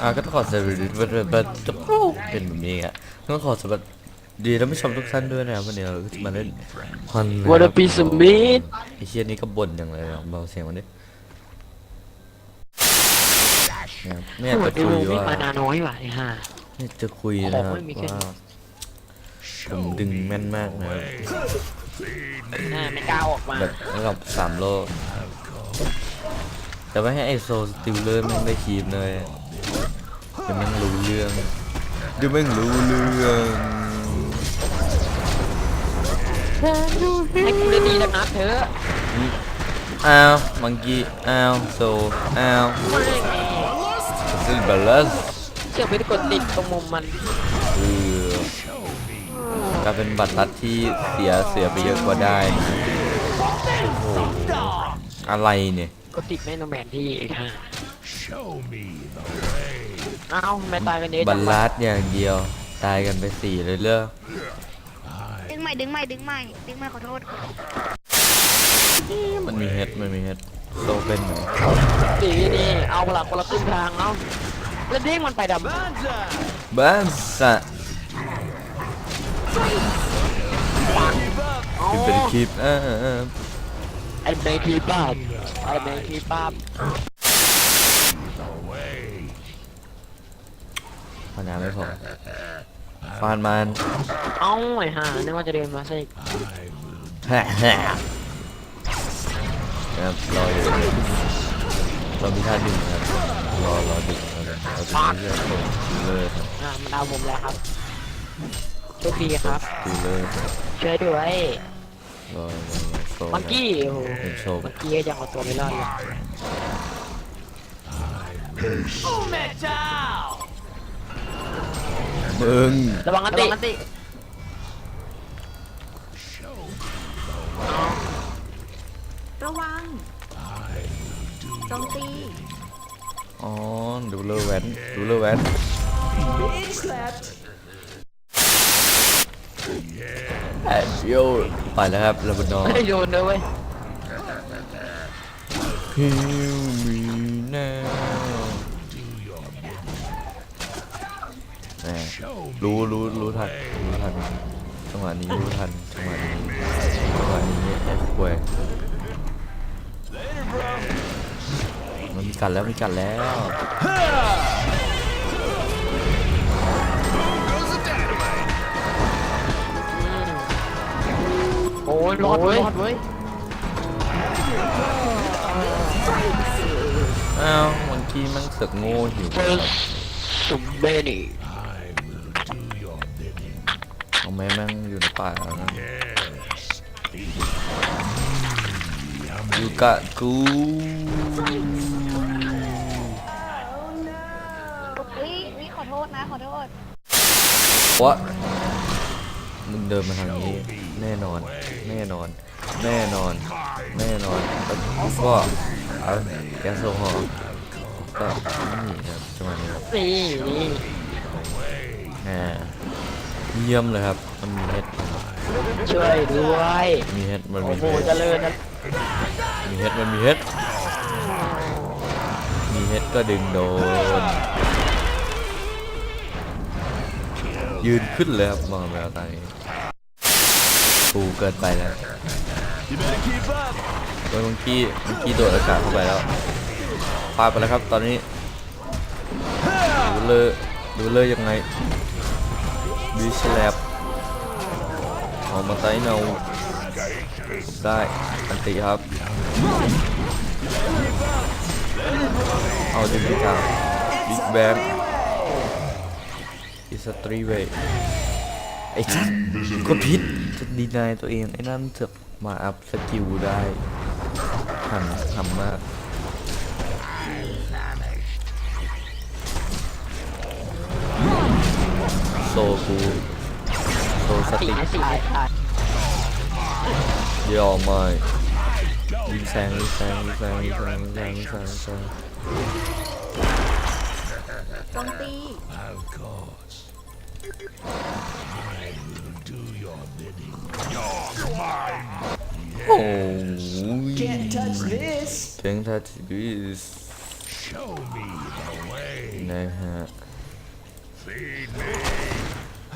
อ่าก็ต้องขอสวัสดีบัตบัตจะเป็นแบบนี้อะต้องขอสวัสดีท่านผู้ชมทุกท่านด้วยนะครับวันนี้เราก็จะมาเล่นฮอนวันปีสมิธไอเชียนี่ก็บ่นอย่างไรอะเบาเสียงมันดิเนี่ยไม่อยากโอ้จะดูคุยไม่ว่ามานาน้อยว่ะไอ้ห่าไม่อยากจะคุยนะครับของไม่มีแค่ว่าผมดึงแม่นมากนะครับหน้าไม่กล้าออกมาแบบระดับสามโลกแต่ว่าให้ไอโซสติลเลอร์แม่งได้คีบเลย เดี๋ยวแม่งรู้เรื่องเดี๋ยวแม่งรู้เรื่องให้กูได้ดีนะนัดเถอะอ้าวมังกี้อ้าวโซอ้าวไม่ไงซิลเบลัสเชื่อไปกดติดตรงมุมมันเออกลายเป็นบัตรลัดที่เสียเสียไปเยอะกว่าได้นะโอ้โหอะไรเนี่ย กดติดแม่นองแมนที่ไอ้ห่า เอ้าทำไม่ตายกันเยอะบัจัตงรวะลัดอย่างเดียว ตายกันไปสี่เลยเลิกดึงใหม่ดึงใหม่ดึงใหม่ดึงใหม่ขอโทษมันมีเฮดมันมีเฮดโซเป็นเหมือนดีนี่เอาเวลาคนละครึ่งทางเอาแล้วเด้งมันไปดำบ้านสะอ๋อคือเป็นคลิปเออเออเออไอ้เมย์คีป้าบไอ้เมย์คีป้า บพนาไม่พอฟานมันเอ้าไอ้ห่านึกว่าจะเดินมาซะอีกแฮะแฮะครับรออยู่เรามีท่าดึงครับรอรอดึงเราจะเราจะมีเรื่องของดูเลอร์ครับอ่ามันเอาผมแล้วครับโชคดีครับดูเลอร์ครับช่วยด้วยรอรอรอโซมังกี้โอ้โหเป็นโชว์มังกี้ก็ยังเอาตัวไม่รอดเลยมึ งระวังกันติระวังโจมตีอ๋อดูเลอร์แวนดูเลอร์แวนแอนโยไปแล้วครับลาบานอร์ไม่ได้โยนเลยเว้ย Heal me now รู้รู้รู้ทันรู้ทันจังหวะนี้รู้ทันจังหวะนี้จังหวะนี้ไอ้ควยมันมีกันแล้วมีกันแล้วโอ้ยรอดรอดเว้ยอ้าวบางทีมันเสือกโง่หิวเฟิร์สสุมเบนี่ เอาแม่แม่งอยู่ในป่าแล้วนะอยู่กะกูวิวิขอโทษนะ ขอโทษ วะมึงเดินมาทางนี้ แน่นอน แน่นอน แน่นอน แน่นอนแล้วก็เอาแก๊สโซฮอล์ก็นี่ครับจังหวะนี้ครับนี่นี่แหม เยี่ยมเลยครับมันมีเฮ็ดช่วยด้วยมีเฮ็ดมันโอ้มีโหเฮ็ดเจริญนะมีเฮ็ดมันมีเฮ็ดมีเฮ็ดก็ดึงโดน ยืนขึ้นเลยครับมองแววตานี้ปูเกินไปแล้วโดยเมื่อกี้เมื่อกี้โดดอากาศเข้าไปแล้วพลาดไปแล้วครับตอนนี้ดูเลยดูเลยยังไง บีชแลบออกมาไซเนาได้อันติครับ เอาดึงที่กลางบิ๊กแบงอิสตรีเวยไอ้ชัดกดผิดจะดีนายตัวเอง ไอ้นั่นเถอะมาอัพสกิลได้หันทำมาก ซกูโซสสี่ติสี่ตายยอมไม่ยิงแซงยิงแซงยิงแซงยิงแซงยิงแซงยิงแซงยิงแซงโจมตีโอ้ย Can't touch this Can't touch this นะฮะไปแล้ว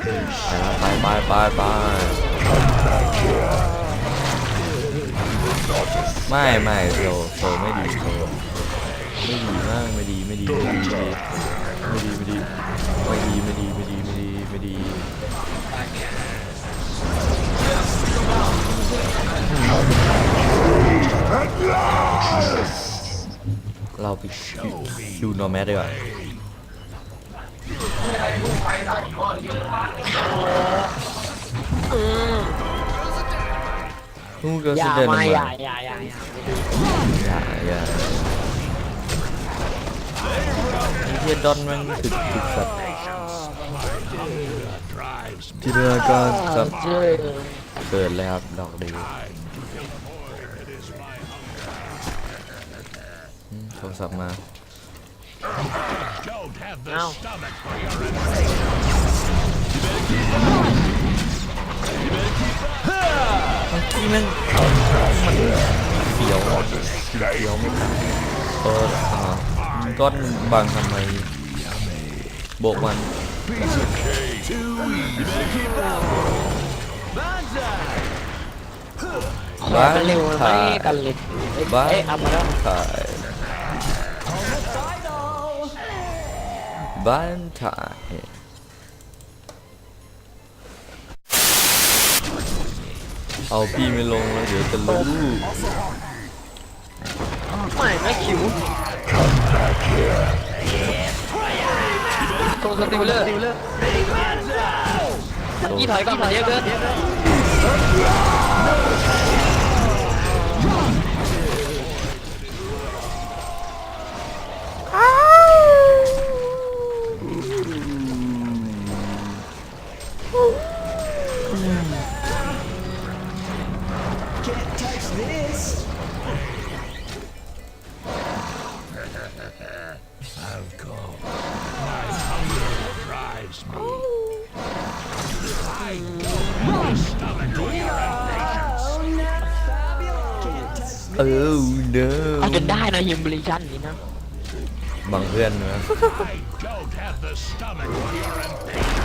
ไปไปไปไปไม่ไม่โซโซไม่ดีโซไม่ดีมากไม่ดีไม่ดีไม่ดีไม่ดีไม่ดีไม่ดีไม่ดีไม่ดีไม่ดีไม่ดีเราไปดูโนแมสดีกว่า นู่นก็อแสย่าดงมามาอย่าอย่าอย่าอย่าอย่าอย่าไอ้เฮียดอนแมันถึกถึกสัตว์จินตนาการกับเจ้ยเกิดเลยครับดอกดีอืมโทรศัพท์มา Don't have the เอ้า stomach for your ที่แม่งมันเสียวเสียวไม่ทันเอออ่าก้อนบางทำไมโบกมันบ้ากันนเร็วไหมถ่ายกันเร็วบ้านเอ๊ะเอามาแล้ว บ้านถ่ายเอาพี่ไม่ลงแล้วเดี๋ยวจะรู้ไม่ไม่คิวตรงสติลเลอร์มันกี่ถอยก่อนมันเยอะเกิน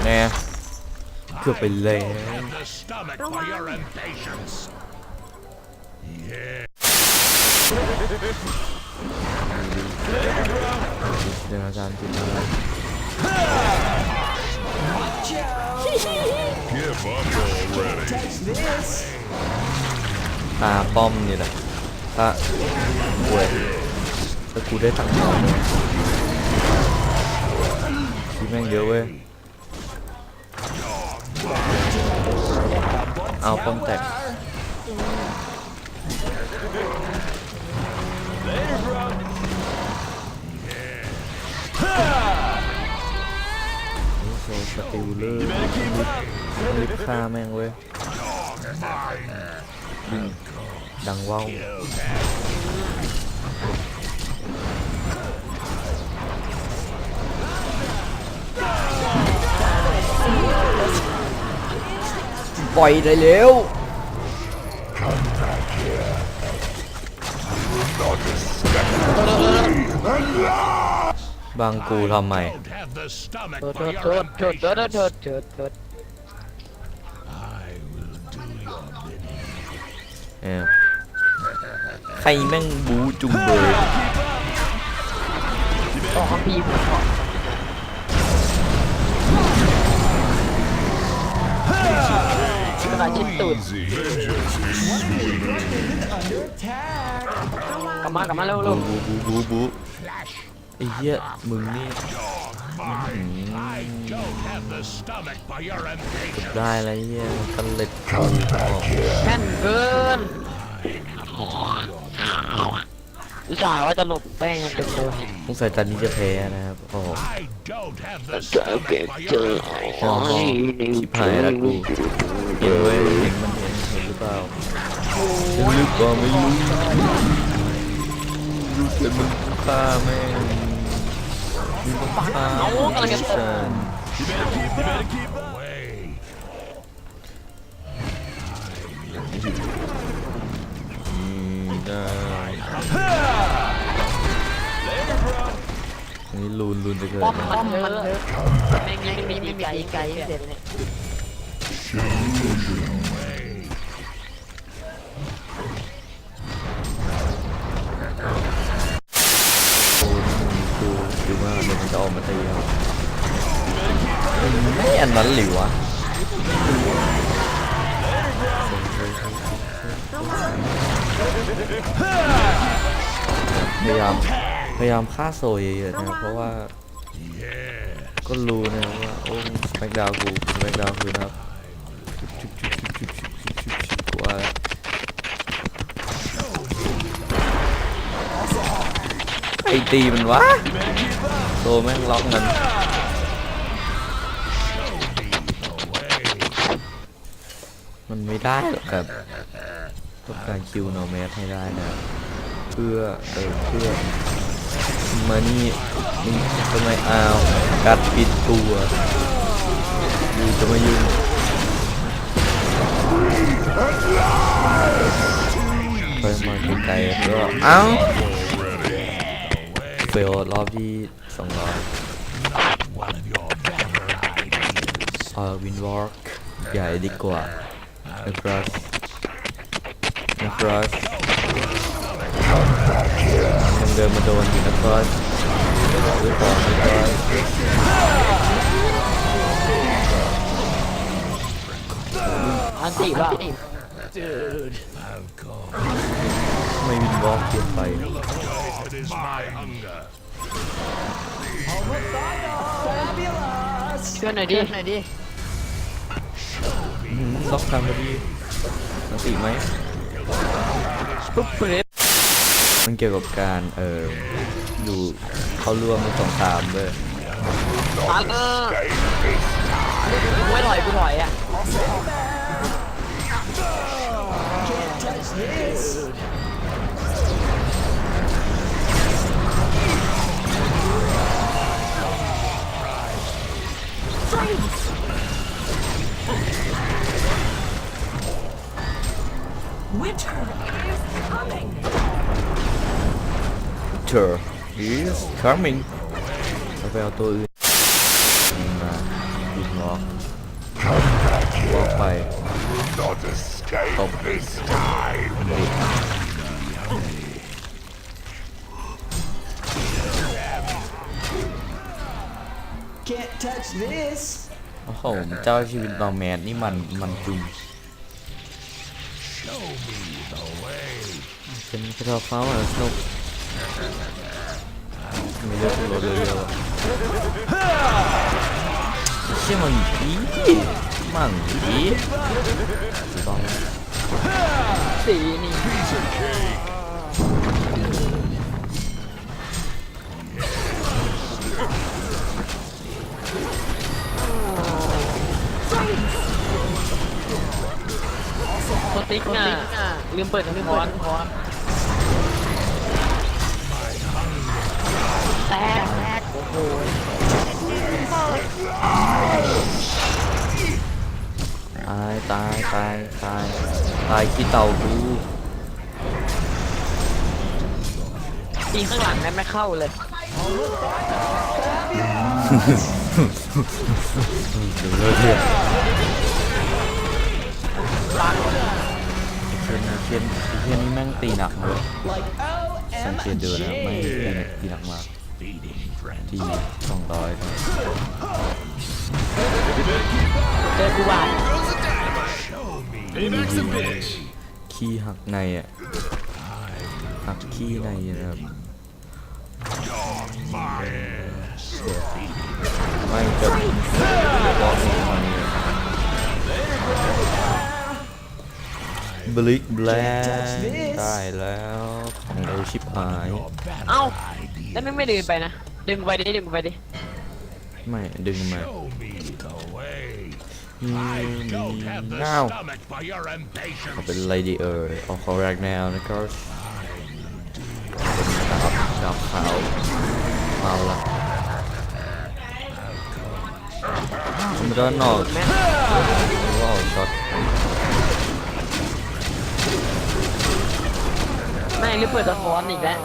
แน่เกือบไปแล้ว Have the stomach for your impatience. Yeah. เดี๋ยวอาจารย์ติดอะไร Give up already. ตาป้อมนี่แหละถ้าป่วยถ้ากูได้ตังค์น้อยเลย Kim anh điều bê Ao phong tẹp Số sạc tiểu lơ Lịp pha mang quê. Đằng vong ปล่อยได้เร็ว Come back here. You will not escape me alive. บางกูทำไม I don't have the stomach โดด for โดด your โดดโดด impatience. โดดโดดโดดโดด I will do your bidding. เออใครแม่งบูจุงเบย ต่อคำพีของ กระดาษชิ้นตูดกลับมากลับมาเร็วบูเร็วบูบูบูบูไอ้เหี้ยมึงนี่ I don't have the stomach for your impatience. ได้อะไรเหี้ยกันเล็ดกูออกแม่นเกินอุตส่าห์ว่าจะหลบแป้งยังเป็นเลยสงสัยตอนนี้จะแพ้นะครับโอ้ don't have the stomach for your Ah, uh, นนี้ลูนลูนจะเกิดป้อมนะมันเยอะแม่งยังไม่มีไกลไกลเสร็จเนี่ยดูดูว่าเดี๋ยวมันจะออกมาตีครับไม่อันนั้นหรือวะพยายาม พยายามฆ่าโซยเยอะๆนะครับเพราะว่าก็รู้นะว่าโอ้สแปกดาวกูสแปกดาวกูนะว่าไอตีมันวะโซแม่งล็อกเงินมันไม่ได้หรอกครับต้องการคิวโนเมสให้ได้นะเพื่อเออเพื่อ มานี่มึงทำไมอ้าวกัดปิดตัวอยู่จะมายุ่งไปมาไกลๆก็เอ้าเฟลรอบที่สองร้อยเออวินวอร์กใหญ่ดีกว่านะครับนะครับ ยังเดินมาโดนอีกนะครับด้วยต่อนะครับอันติว่า Of course. ไม่วินวอร์กเกินไป It is my hunger. ช่วยหน่อยดิหน่อยดิล็อกกันพอดีสันติไหมปุ๊บเฟรฟ มันเกี่ยวกับการเอออยู่เข้าร่วมในสงครามด้วยอะเออไม่ถอยกูถอยอะ is coming เราไปเอาตัวอื่นมาวินวอร์กวอร์กไป Not escape ตบ this time. โอ้โหเจ้าชีวิตนอร์แมนนี่มันมันจุง Show me the way. เป็นกระทอฟ้าอะสนุก Millet oluyorlar. Siemon iyi. Man iyi. Lan. Seni. Có tích à, lươn bẩn lươn bón bón. แตกแตกโอ้โหตายตายตายตายตายขี้เต่ากูตีข้างหลังนั้นไม่เข้าเลยเดี๋ยวเลิกเถอะปังเคนเคนเคนนี่แม่งตีหนักเลยสังเกตดูนะไม่ตีหนักมาก ที่สองร้อยเจอกูบาดขี้หักในอะหักขี้ในนะครับไม่จะบอกมันบลิกแบลได้แล้วของเอลชิปหาย เอ้า แล้วไม่ไม่ดึงไปนะ ดึงไปดิ ดึงไปดิ ไม่ดึงมา Show me the way. อื I ม don't have the เง้า stomach for your impatience. เขาเป็นอะไรดีเอ่ยเอาของแรกแนวนะครับเป็นดาบดาบขาวเมาละมันก็นอกแม่งว้าวช็อตแม่งรีบเปิดสะท้อนอีกแล้ว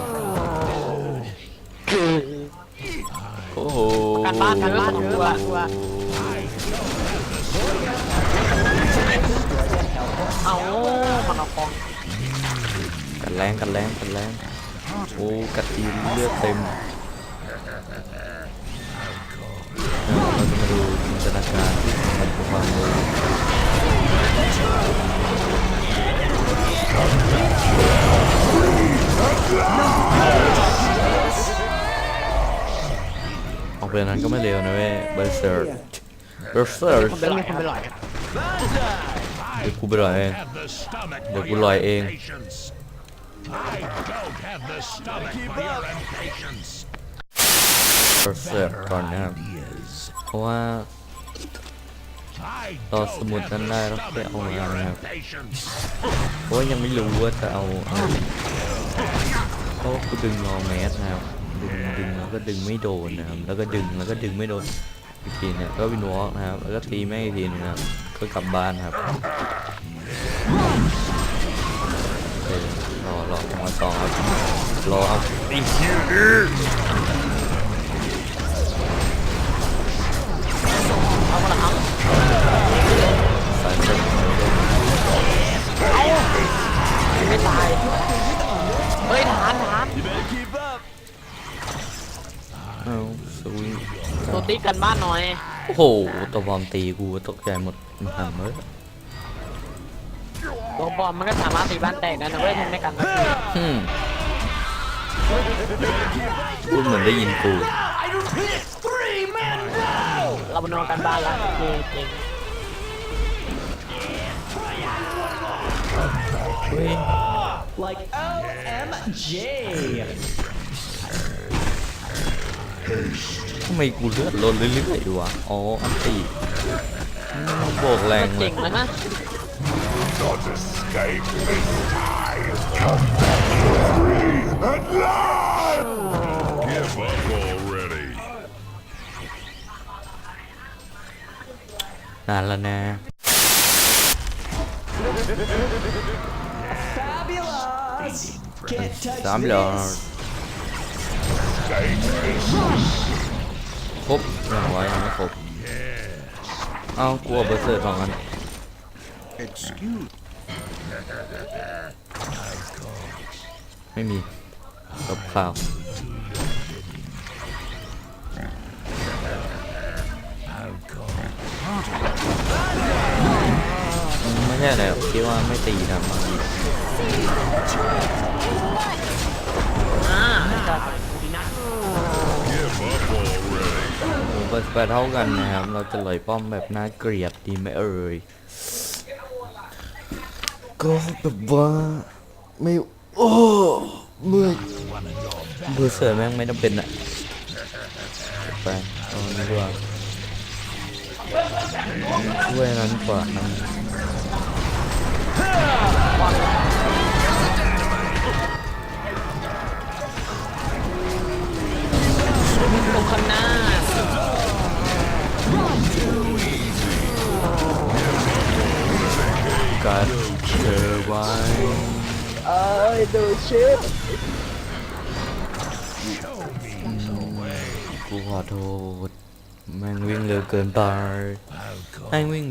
โอ้โหการบ้านการบ้านเยอะว่ะเอามันเอาของกันแรงกันแรงกันแรงโอ้กัดทีมเลือดเต็มเราจะมาดูจินตนาการที่มันป็นความรู้ เป็นนั้นก็ไม่เร็วนะเว้ยเบอร์เซอร์เบอร์เซอร์คนเดินมีคนไปหลอยเดี๋ยวกูไปรอยเอง Have the stomach Được for của your loài ên. impatience. I don't have the stomach for your impatience. เบอร์เซอร์ก่อนนะครับเพราะว่า I ต่อ don't สมุด have นั้น the ได้แล้วค่อย stomach เอา for มา your นะครับ impatience. เพราะว่ายังไม่รู้ว่าจะเอาเอาเพราะว่ากูดึงรอแมสนะครับดึงดึง แล้วก็ดึงไม่โดนนะครับแล้วก็ดึงแล้วก็ดึงไม่โดนอีกทีเนี่ยก็วินวอล์กนะครับแล้วก็ตีแม่อีกทีนึงนะครับก็กลับบ้านครับโอเครอรอจังหวะสองครับรอเอาไอ้เหี้ยเอามาละครับสายไม่ตาย เฮ้ยทหารทหาร สวิงตัวติ๊กกันบ้านหน่อย โอ้โหตัวบอมตีกูตกใจหมดหำเลยตัวบอมมันก็สามารถตีบ้านแตกได้นะเว้ยทำไม่กันนะอืมพูดเหมือนได้ยินกู เรามานอนกันบ้านละจริงจริงเฮ้ย Like OMG! ทำไมกูเลือดลดเรื่อยๆวะอ๋อ อันตีมันโบกแรงจเลริยงเลยนะ Not escape this time. Give up already. นานแล้วนะ Fabulous! Can't touch สามเหรอ this! ครบยังไว้ยังไม่ครบเอากลัวเบอร์เซอร์สองอันไม่มีกับข่าวไม่ใช่อะไรหรอกคิดว่าไม่ตีนะบา เบอร์แปเท่ากันนะครับ เราจะลอยป้อมแบบน่าเกลียดดีไหมเอ่ย ก็แบบว่าไม่โอ้เมื่อยเบอร์เสือแม่งไม่จำเป็นอะไปเอาอันนี้ดีกว่าช่วยนั้นกว่านั้นตรงข้างหน้า อ้ยดูชิปกูขอโทษแม่งวิ่งเร็วเกินไปแม่งวิ่ง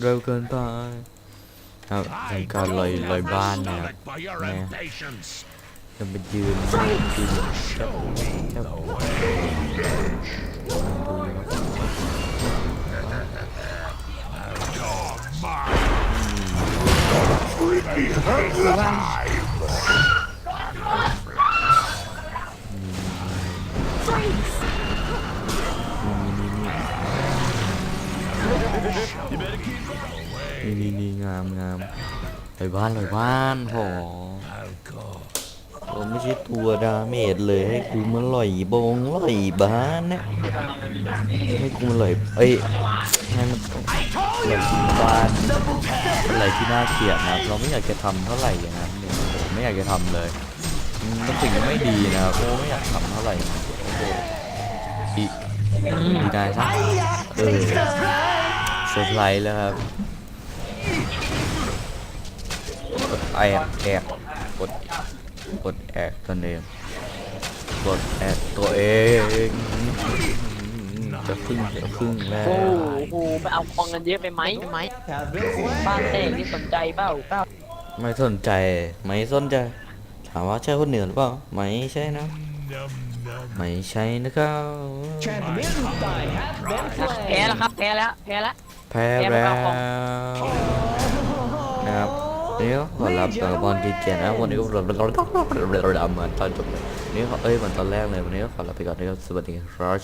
นี่นี่นี่นี่นี่งามงามลอยบ้านลอยบ้านโหเราไม่ใช่ตัวดาเมจเลยให้กูมาลอยบงลอยบ้านนะให้กูมาลอยเอ้ยให้มันลอยบ้านอะไรที่น่าเกลียดนะเราไม่อยากจะทำเท่าไหร่อย่างนั้นเนี่ยผมไม่อยากจะทำเลยมันสิ่งไม่ดีนะครับโอ้ไม่อยากทำเท่าไหร่ อ้โหอีดีได้ซะเออเซอร์ไพรส์แล้วครับกดแอกแอกกดกดแอกตัวเองกดแอกตัวเองจะครึ่งจะครึ่งแล้วโอ้โหไปเอาคองกันเยอะไปไหมไหม Have been บ้านเต้นี่สนใจเปล่าเปล่าไม่สนใจ ไม่สนใจ ถามว่าใช่คนเหนือหรือเปล่า ไม่ใช่นะ Num, num. ไม่ใช่นะครับแพ้แล้วครับแพ้แล้วแพ้แล้วแพ้แล้วนะครับนี่ก็ขอรับเอ่อบอลดีเจนะวันนี้ก็เราเราเราเราเหมือนตอนจบเลยนี่เขาเอ้ยเหมือนตอนแรกเลยวันนี้ก็ขอลาไปก่อนนะครับสวัสดีครับ